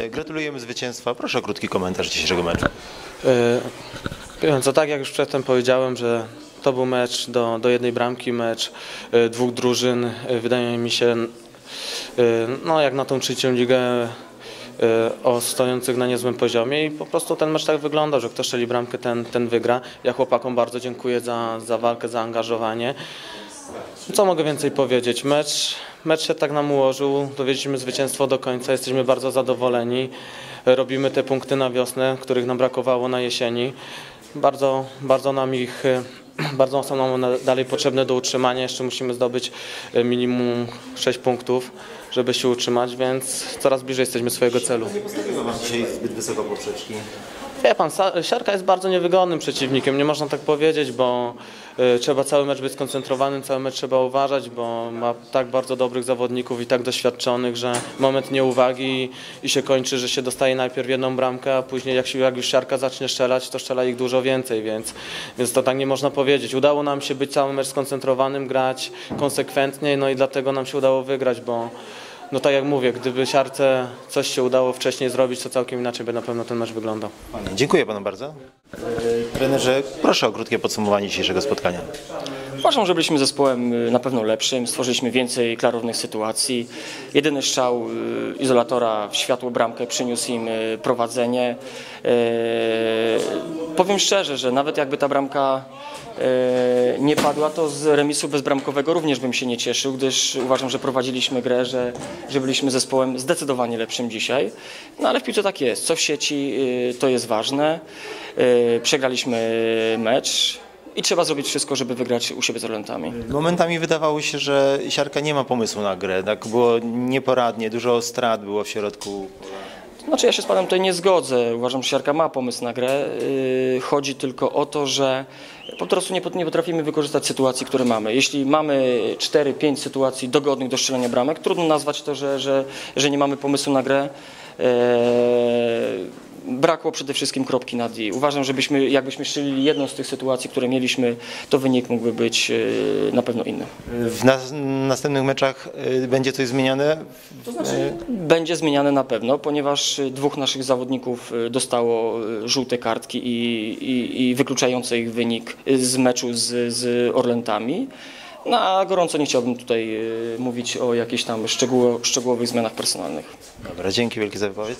E, Gratulujemy zwycięstwa. Proszę o krótki komentarz dzisiejszego meczu. Co tak jak już przedtem powiedziałem, że to był mecz do, do jednej bramki, mecz y, dwóch drużyn. Wydaje mi się, no jak na tą trzecią ligę o stojących na niezłym poziomie i po prostu ten mecz tak wygląda, że kto strzeli bramkę, ten, ten wygra. Ja chłopakom bardzo dziękuję za, za walkę, za angażowanie. Co mogę więcej powiedzieć? Mecz, mecz się tak nam ułożył, dowiedzieliśmy zwycięstwo do końca, jesteśmy bardzo zadowoleni. Robimy te punkty na wiosnę, których nam brakowało na jesieni. Bardzo, bardzo nam ich, bardzo są nam dalej potrzebne do utrzymania. Jeszcze musimy zdobyć e, minimum 6 punktów, żeby się utrzymać, więc coraz bliżej jesteśmy swojego celu. Nie postawiono dzisiaj zbyt wysoko poprzeczki. Wie pan, Siarka jest bardzo niewygodnym przeciwnikiem, nie można tak powiedzieć, bo y, trzeba cały mecz być skoncentrowanym, cały mecz trzeba uważać, bo ma tak bardzo dobrych zawodników i tak doświadczonych, że moment nieuwagi i się kończy, że się dostaje najpierw jedną bramkę, a później jak, się, jak już Siarka zacznie strzelać, to strzela ich dużo więcej, więc, więc to tak nie można powiedzieć. Udało nam się być cały mecz skoncentrowanym, grać konsekwentnie, no i dlatego nam się udało wygrać, bo no tak jak mówię, gdyby Siarce coś się udało wcześniej zrobić, to całkiem inaczej by na pewno ten mecz wyglądał. Dziękuję Panu bardzo. Trenerze, proszę o krótkie podsumowanie dzisiejszego spotkania. Uważam, że byliśmy zespołem y, na pewno lepszym, stworzyliśmy więcej klarownych sytuacji. Jedyny strzał y, izolatora w światło bramkę przyniósł im y, prowadzenie. Powiem szczerze, że nawet jakby ta bramka nie padła, to z remisu bezbramkowego również bym się nie cieszył, gdyż uważam, że prowadziliśmy grę, że, że byliśmy zespołem zdecydowanie lepszym dzisiaj. No ale w piłce tak jest, co w sieci to jest ważne. Przegraliśmy mecz. I trzeba zrobić wszystko, żeby wygrać u siebie z Orlentami. Momentami wydawało się, że Siarka nie ma pomysłu na grę. Tak było nieporadnie, dużo strat było w środku. Znaczy ja się z panem tutaj nie zgodzę. Uważam, że Siarka ma pomysł na grę. Yy, Chodzi tylko o to, że po prostu nie pot- nie potrafimy wykorzystać sytuacji, które mamy. Jeśli mamy 4-5 sytuacji dogodnych do strzelania bramek, trudno nazwać to, że, że, że nie mamy pomysłu na grę. Brakło przede wszystkim kropki nad i. Uważam, żebyśmy, jakbyśmy strzelili jedną z tych sytuacji, które mieliśmy, to wynik mógłby być yy, na pewno inny. W nas, następnych meczach e, będzie coś zmieniane? To znaczy, będzie zmieniane na pewno, ponieważ dwóch naszych zawodników dostało żółte kartki i, i, i wykluczające ich wynik z meczu z, z Orlentami. No a gorąco nie chciałbym tutaj mówić o jakichś tam szczegóło, szczegółowych zmianach personalnych. Dobra, dzięki wielkie za wypowiedź.